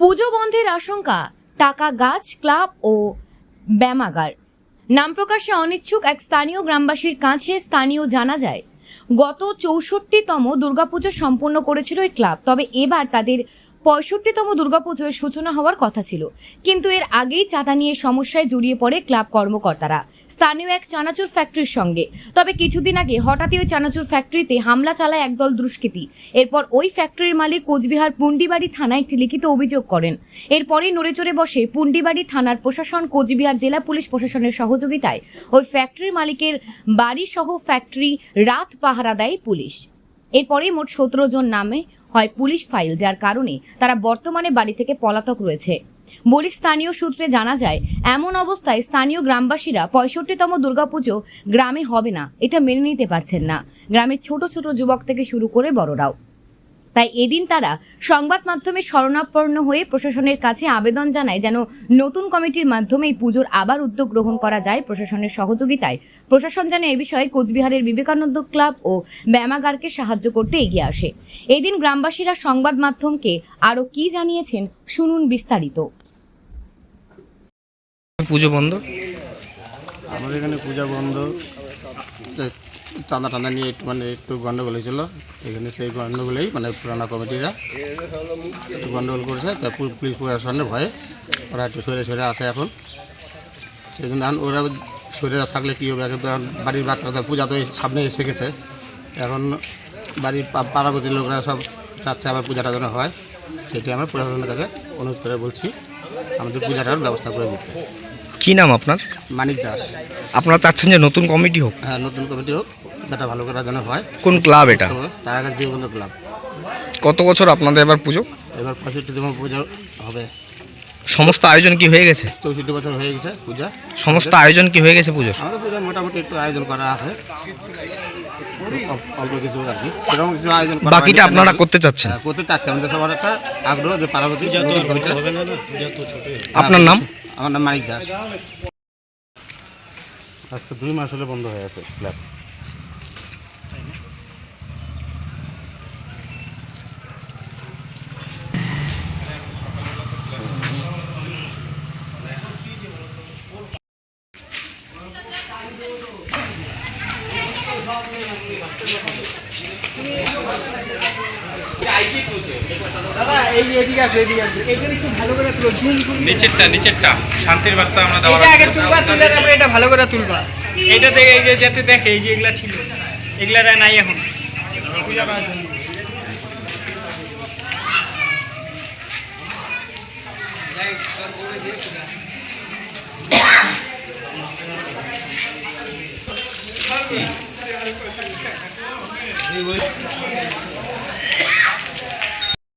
পুজো বন্ধের আশঙ্কা, টাকা গাছ, ক্লাব ও ব্যামাগার নাম প্রকাশে অনিচ্ছুক এক স্থানীয় গ্রামবাসীর কাছে স্থানীয় জানা যায়, গত চৌষট্টিতম দুর্গাপুজো সম্পন্ন করেছিল এই ক্লাব। তবে এবার তাদের পঁয়ষট্টিতম দুর্গাপুজোর সূচনা হওয়ার কথা ছিল। কিন্তু এর আগেই চাঁদা নিয়ে সমস্যায় জড়িয়ে পড়ে ক্লাব কর্মকর্তারা। স্থানীয় এক চানাচুর ফ্যাক্টরির সঙ্গে। তবে কিছুদিন আগে হঠাৎই ওই চানাচুর ফ্যাক্টরিতে হামলা চালায় একদল দুষ্কৃতী। এরপর ওই ফ্যাক্টরির মালিক কোচবিহার পুন্ডিবাড়ি থানায় একটি লিখিত অভিযোগ করেন। এরপরেই নড়েচড়ে বসে পুন্ডিবাড়ি থানার প্রশাসন, কোচবিহার জেলা পুলিশ প্রশাসনের সহযোগিতায় ওই ফ্যাক্টরির মালিকের বাড়ি সহ ফ্যাক্টরি রাত পাহারা দেয় পুলিশ। এরপরেই মোট সতেরো জন নামে হয় পুলিশ ফাইল, যার কারণে তারা বর্তমানে বাড়ি থেকে পলাতক রয়েছে। বলি স্থানীয় সূত্রে জানা যায়, এমন অবস্থায় স্থানীয় গ্রামবাসীরা পঁয়ষট্টিতম দুর্গাপুজো গ্রামে হবে না, এটা মেনে নিতে পারছেন না। গ্রামের ছোট ছোট যুবক থেকে শুরু করে বড়রাও। তাই এদিন তারা সংবাদ মাধ্যমে শরণাপন্ন হয়ে প্রশাসনের কাছে আবেদন জানায় যেন নতুন কমিটির মাধ্যমে এই পুজোর আবার উদ্যোগ গ্রহণ করা যায়। প্রশাসনের সহযোগিতায় প্রশাসন যেন এ বিষয়ে কোচবিহারের বিবেকানন্দ ক্লাব ও ব্যায়ামাগারকে সাহায্য করতে এগিয়ে আসে। এদিন গ্রামবাসীরা সংবাদ মাধ্যমকে আরও কি জানিয়েছেন শুনুন বিস্তারিত। পুজো বন্ধ? আমাদের এখানে পূজা বন্ধ। চাঁদা টান্দা নিয়ে একটু মানে একটু গন্ডগোল হয়েছিল। এখানে সেই গন্ডগোলেই মানে পুরানা কমিটিরা একটু গন্ডগোল করেছে। তা পুলিশ প্রশাসনের ভয়ে ওরা একটু সরে সরে আছে এখন। সেই জন্য ওরা সরে থাকলে কী হবে? বাড়ির বাচ্চাদের পূজা তো সামনে এসে গেছে। এখন বাড়ির পাড়াপতি লোকরা সব চাচ্ছে আবার পূজাটা যেন হয়। সেটি আমরা প্রশাসনের কাছে অনুরোধ করে বলছি। আমাদের পূজাটার ব্যবস্থা করে দিতে। কি নাম আপনার? মানিক দাস। আপনারা চাচ্ছেন যে নতুন কমিটি হোক? হ্যাঁ নতুন কমিটি হোক এটা ভালো করার জন্য হয়। কোন ক্লাব এটা? টাকা জীবন ক্লাব। কত বছর আপনাদের এবার পুজো? এবার পঁয়ষট্টিতম পুজো হবে। সমস্ত আয়োজন কি হয়ে গেছে? চৌষট্টি বছর হয়ে গেছে পূজা। সমস্ত আয়োজন কি হয়ে গেছে পুজোর? আমাদের পূজা মোটামুটি একটু আয়োজন করা আছে। অল্প- অল্প কিছু আর কি। সেরকম কিছু আয়োজন বাকিটা আপনারা করতে চাচ্ছেন? হ্যাঁ, করতে চাচ্ছে আমাদের সবার একটা আগ্রহ যে পার্বতী আপনার নাম? আমার নাম মানিক দাস। আজকে দুই মাস হলে বন্ধ হয়ে আছে ক্লাব নিচেরটা নিচেরটা। শান্তির বার্তা আমরা দেওয়ার এটা আগে তুলবা তুলে তারপরে এটা ভালো করে তুলবা। এটা থেকে এই যে যাতে দেখে এই যে এগুলা ছিল। এগুলা নাই এখন। পূজা Thank you.